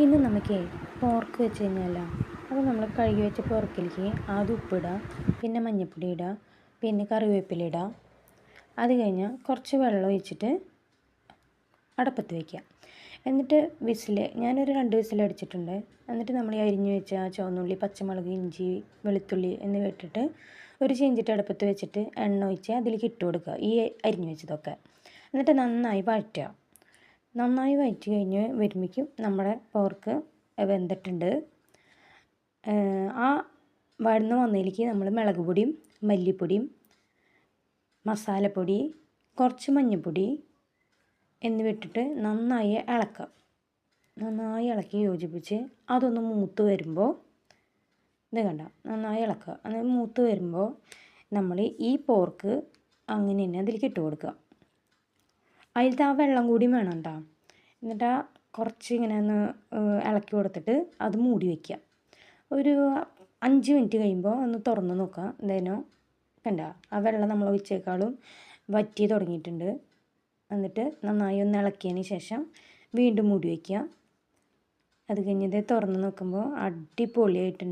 ഇന്ന് നമുക്ക് പോർക്ക് വെച്ച് കഴിഞ്ഞാലോ അപ്പോൾ നമ്മൾ കഴുകി വെച്ച പോർക്കിലേക്ക് ആദ്യം ഉപ്പിടുക പിന്നെ മഞ്ഞൾപ്പൊടി ഇടുക പിന്നെ കറിവേപ്പില ഇടുക അത് കഴിഞ്ഞാൽ കുറച്ച് വെള്ളം ഒഴിച്ചിട്ട് അടപ്പത്ത് വയ്ക്കുക എന്നിട്ട് വിസിൽ ഞാനൊരു രണ്ട് വിസിൽ അടിച്ചിട്ടുണ്ട്. എന്നിട്ട് നമ്മൾ അരിഞ്ഞു വെച്ച ചുവന്നുള്ളി പച്ചമുളക് ഇഞ്ചി വെളുത്തുള്ളി എന്നിവ ഇട്ടിട്ട് ഒരു ചീഞ്ചിട്ട് അടുപ്പത്ത് വെച്ചിട്ട് എണ്ണ ഒഴിച്ച് അതിലേക്ക് ഇട്ട് കൊടുക്കുക ഈ അരിഞ്ഞു വെച്ചതൊക്കെ. എന്നിട്ട് നന്നായി വഴറ്റുക. നന്നായി വയറ്റി കഴിഞ്ഞ് വരുമ്പോഴേക്കും നമ്മുടെ പോർക്ക് വെന്തിട്ടുണ്ട്. ആ വഴന്ന് വന്നതിലേക്ക് നമ്മൾ മുളക് പൊടിയും മല്ലിപ്പൊടിയും മസാലപ്പൊടി കുറച്ച് മഞ്ഞൾപ്പൊടി എന്നിവ ഇട്ടിട്ട് നന്നായി ഇളക്കുക നന്നായി ഇളക്കി യോജിപ്പിച്ച് അതൊന്ന് മൂത്ത് വരുമ്പോൾ ഇത് കണ്ട? നന്നായി ഇളക്കുക. അത് മൂത്ത് വരുമ്പോൾ നമ്മൾ ഈ പോർക്ക് അങ്ങനെ തന്നെ അതിലേക്ക് ഇട്ട് കൊടുക്കുക. അതിലത്തെ ആ വെള്ളം കൂടി വേണം കേട്ടോ എന്നിട്ട് കുറച്ച് ഇങ്ങനെ ഒന്ന് ഇളക്കി കൊടുത്തിട്ട് അത് മൂടി വയ്ക്കുക ഒരു അഞ്ച് മിനിറ്റ് കഴിയുമ്പോൾ ഒന്ന് തുറന്ന് നോക്കുക. എന്തേനോ? കണ്ട? ആ വെള്ളം നമ്മൾ ഒഴിച്ചേക്കാളും വറ്റി തുടങ്ങിയിട്ടുണ്ട്. എന്നിട്ട് നന്നായി ഒന്ന് ഇളക്കിയതിന് ശേഷം വീണ്ടും മൂടി വയ്ക്കുക അത് കഴിഞ്ഞത് തുറന്ന് നോക്കുമ്പോൾ അടിപൊളിയായിട്ടുണ്ട്.